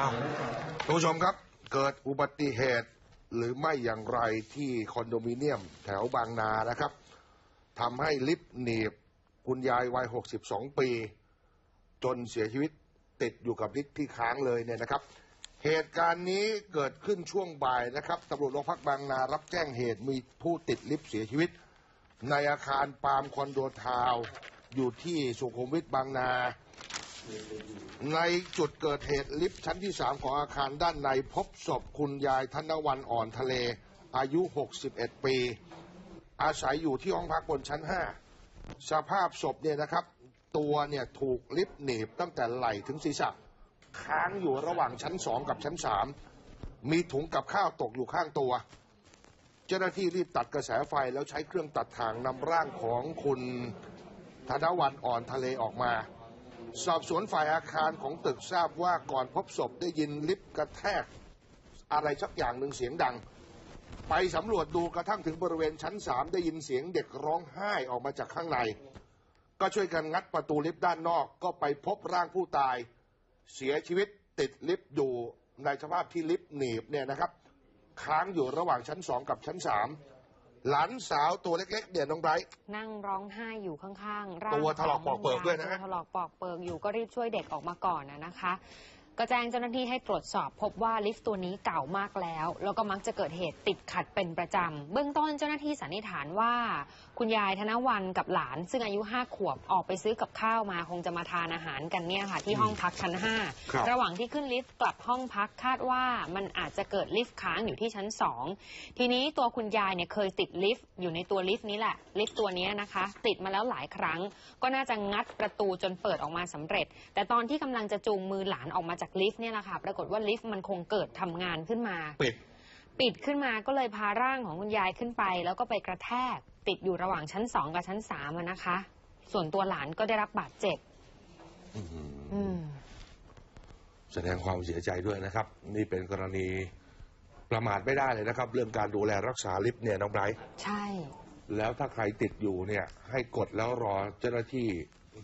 อ้าวคุณผู้ชมครับ เกิดอุบัติเหตุหรือไม่อย่างไรที่คอนโดมิเนียมแถวบางนานะครับทำให้ลิฟต์หนีบคุณยายวัย 62 ปี จนเสียชีวิตติดอยู่กับลิฟต์ที่ค้างเลยเนี่ยนะครับ เหตุการณ์นี้เกิดขึ้นช่วงบ่ายนะครับตำรวจโรงพักบางนา รับแจ้งเหตุมีผู้ติดลิฟต์เสียชีวิต ในอาคารปาล์มคอนโดทาวอยู่ที่สุขุมวิทบางนา ในจุดเกิดเหตุลิฟต์ชั้นที่ 3 ของอาคารด้านในพบศพคุณยายธนวันอ่อนทะเล อายุ 61 ปี อาศัยอยู่ที่ห้องพักบนชั้น 5 สภาพศพเนี่ยนะครับ ตัวเนี่ยถูกลิฟต์หนีบตั้งแต่ไหล่ถึงศีรษะค้างอยู่ระหว่างชั้น 2 กับชั้น 3 มีถุงกับข้าวตกอยู่ข้างตัว เจ้าหน้าที่รีบตัดกระแสไฟแล้วใช้เครื่องตัดทางนำร่างของคุณธนวันอ่อนทะเลออกมา สอบสวนฝ่ายอาคารของตึกทราบว่าก่อนพบศพได้ยินลิฟต์กระแทก อะไรสักอย่างหนึ่งเสียงดัง ไปสำรวจดูกระทั่งถึงบริเวณชั้นสามได้ยินเสียงเด็กร้องไห้ออกมาจากข้างใน ก็ช่วยกันงัดประตูลิฟต์ด้านนอกก็ไปพบร่างผู้ตาย เสียชีวิตติดลิฟต์อยู่ในสภาพที่ลิฟต์หนีบเนี่ยนะครับ ค้างอยู่ระหว่างชั้นสองกับชั้นสาม หลานสาวตัวเล็กๆเนี่ยน้องไบรท์ นั่งร้องไห้อยู่ข้างๆร่างตัวถลอกปอกเปิกด้วยนะ ตัวถลอกปอกเปิกอยู่ก็รีบช่วยเด็กออกมาก่อนนะนะคะ ก็แจ้งเจ้าหน้าที่ให้ตรวจสอบพบว่าลิฟต์ตัวนี้เก่ามากแล้ว แล้วก็มักจะเกิดเหตุติดขัดเป็นประจำ เบื้องต้นเจ้าหน้าที่สันนิษฐานว่า คุณยายธนวันกับหลาน ซึ่งอายุห้าขวบออกไปซื้อกับข้าวมาคงจะมาทานอาหารกันเนี่ยค่ะที่ห้องพักชั้นห้าครับระหว่างที่ขึ้นลิฟต์กลับห้องพักคาดว่ามันอาจจะเกิดลิฟต์ค้างอยู่ที่ชั้นสองทีนี้ตัวคุณยายเนี่ยเคยติดลิฟต์อยู่ในตัวลิฟต์นี้แหละลิฟต์ตัวเนี้ยนะคะ ติดมาแล้วหลายครั้ง ก็น่าจะงัดประตูจนเปิดออกมาสำเร็จ แต่ตอนที่กำลังจะจูงมือหลานออกมาจากลิฟต์เนี่ยแหละค่ะ ปรากฏว่าลิฟต์มันคงเกิดทำงานขึ้นมา ปิด ปิดขึ้นมาก็เลยพาร่างของคุณยายขึ้นไป แล้วก็ไปกระแทก ติดอยู่ระหว่างชั้นสองกับชั้นสามอะนะคะ ส่วนตัวหลานก็ได้รับบาดเจ็บอืม แสดงความเสียใจด้วยนะครับ นี่เป็นกรณีประมาทไม่ได้เลยนะครับ เรื่องการดูแลรักษาลิฟต์เนี่ยน้องไบรท์ใช่ แล้วถ้าใครติดอยู่เนี่ย ให้กดแล้วรอเจ้าหน้าที่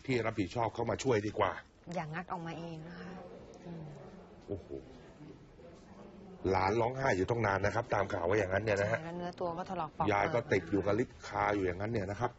ที่รับผิดชอบเข้ามาช่วยดีกว่า อย่างงัดออกมาเองนะคะอืม โอ้โหหลานร้องไห้อยู่ต้องนานนะครับ ตามข่าวว่าอย่างนั้นเนี่ยนะฮะแล้วเนื้อตัวก็ถลอกปอกยายก็เปิติดอยู่กับลิฟต์คาอยู่อย่างนั้นเนี่ยนะครับ